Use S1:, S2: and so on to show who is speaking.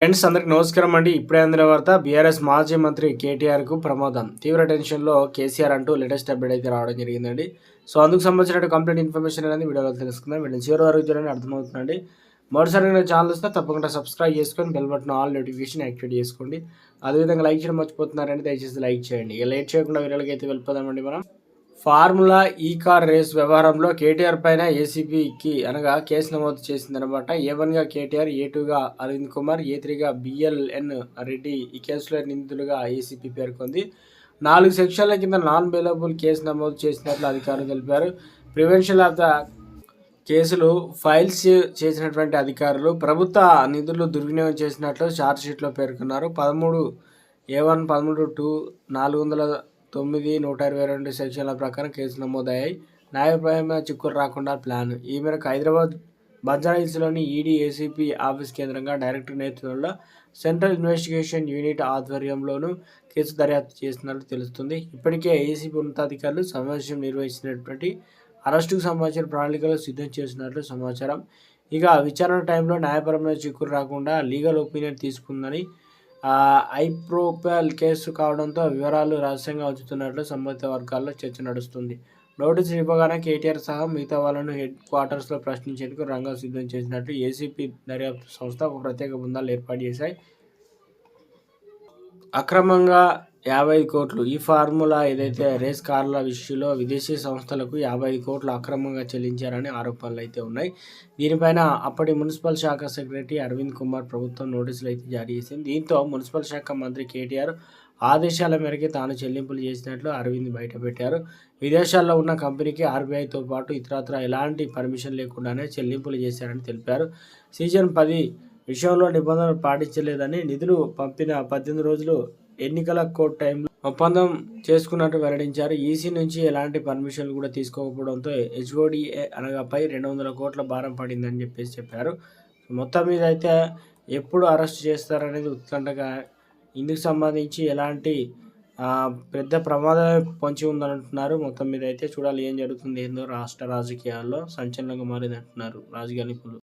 S1: Friends అందరికి నమస్కారం అండి. ఇప్పుడే అందిన వార్త బీఆర్ఎస్ మాజీ మంత్రి కేటీఆర్కు ప్రమాదం. తీవ్ర టెన్షన్లో కేసీఆర్ అంటూ లేటెస్ట్ అప్డేట్ అయితే రావడం జరిగిందండి. సో అందుకు సంబంధించిన కంప్లీట్ ఇన్ఫర్మేషన్ అనేది వీడియోలో తెలుసుకుందాం. వీడియో చివరి వరకు చూడండి అర్థమవుతుందండి. మరోసారి నా ఛానల్ వస్తే తప్పకుండా సబ్స్క్రైబ్ చేసుకొని bell button all notification activate చేసుకోండి. అదేవిధంగా లైక్ చేయడం మర్చిపోతున్నారండి దయచేసి లైక్ చేయండి. ఇక లేట్ చేయకుండా వీడియోలకి అయితే వెళ్ళిపోదామండి మనం. ఫార్ములా ఈ కార్ రేస్ వ్యవహారంలో కేటీఆర్ పైన ఏసీబీకి అనగా కేసు నమోదు చేసిందనమాట. ఏ వన్గా కేటీఆర్ ఏ టూగా అరవింద్ కుమార్ ఏ త్రీగా బిఎల్ఎన్ రెడ్డి ఈ కేసులో నిందితులుగా ఏసీపీ పేర్కొంది. నాలుగు సెక్షన్ల కింద నాన్ బెయిలబుల్ కేసు నమోదు చేసినట్లు అధికారులు తెలిపారు. ప్రివెన్షన్ ఆఫ్ ద కేసులు ఫైల్స్ చేసినటువంటి అధికారులు ప్రభుత్వ నిధులు దుర్వినియోగం చేసినట్లు ఛార్జ్షీట్లో పేర్కొన్నారు. పదమూడు ఏ వన్ పదమూడు టూ నాలుగు వందల తొమ్మిది నూట ఇరవై రెండు సెక్షన్ల ప్రకారం కేసులు నమోదయ్యాయి. న్యాయపరమైన చిక్కులు రాకుండా ప్లాన్. ఈ మేరకు హైదరాబాద్ బంజారాహిల్స్లోని ఈడీ ఏసీపీ ఆఫీస్ కేంద్రంగా డైరెక్టర్ నేతృత్వంలో సెంట్రల్ ఇన్వెస్టిగేషన్ యూనిట్ ఆధ్వర్యంలోనూ కేసు దర్యాప్తు చేస్తున్నట్లు తెలుస్తుంది. ఇప్పటికే ఏసీపీ ఉన్నతాధికారులు సమావేశం నిర్వహించినటువంటి అరెస్టుకు సంబంధించిన ప్రణాళికలు సిద్ధం చేసినట్లు సమాచారం. ఇక విచారణ టైంలో న్యాయపరమైన చిక్కులు రాకుండా లీగల్ ఒపీనియన్ తీసుకుందని ఐప్రోపాల్ కేసు కావడంతో వివరాలు రహస్యంగా ఉంచుతున్నట్లు సంబంధిత వర్గాల్లో చర్చ నడుస్తుంది. నోటీసు ఇవ్వగానే కేటీఆర్ సహా మిగతా వాళ్ళను హెడ్ క్వార్టర్స్లో ప్రశ్నించేందుకు రంగం సిద్ధం చేసినట్లు ఏసీపీ దర్యాప్తు సంస్థ ఒక ప్రత్యేక బృందాలు ఏర్పాటు చేశాయి. అక్రమంగా యాభై కోట్లు. ఈ ఫార్ములా ఏదైతే రేస్ కార్ల విషయంలో విదేశీ సంస్థలకు యాభై కోట్లు అక్రమంగా చెల్లించారని ఆరోపణలు అయితే ఉన్నాయి. దీనిపైన అప్పటి మున్సిపల్ శాఖ సెక్రటరీ అరవింద్ కుమార్ ప్రభుత్వం నోటీసులు అయితే జారీ చేసింది. దీంతో మున్సిపల్ శాఖ మంత్రి కేటీఆర్ ఆదేశాల మేరకు తాను చెల్లింపులు చేసినట్లు అరవింద్ బయటపెట్టారు. విదేశాల్లో ఉన్న కంపెనీకి ఆర్బీఐతో పాటు ఇతరత్ర ఎలాంటి పర్మిషన్ లేకుండానే చెల్లింపులు చేశారని తెలిపారు. సీజన్ పది విషయంలో నిబంధనలు పాటించలేదని నిధులు పంపిన పద్దెనిమిది రోజులు ఎన్నికల కోర్టు టైంలో ఒప్పందం చేసుకున్నట్టు వెల్లడించారు. ఈసీ నుంచి ఎలాంటి పర్మిషన్లు కూడా తీసుకోకపోవడంతో హెచ్ఓడిఏ అనగాపై రెండు వందల కోట్ల భారం పడిందని చెప్పేసి చెప్పారు. మొత్తం మీద అయితే ఎప్పుడు అరెస్ట్ చేస్తారనేది ఉత్కంఠగా ఇందుకు సంబంధించి ఎలాంటి పెద్ద ప్రమాదం పొంచి ఉందంటున్నారు మొత్తం మీద అయితే చూడాలి ఏం జరుగుతుంది ఏందో రాష్ట్ర రాజకీయాల్లో సంచలనంగా మారింది అంటున్నారు రాజకీయ నిపుణులు.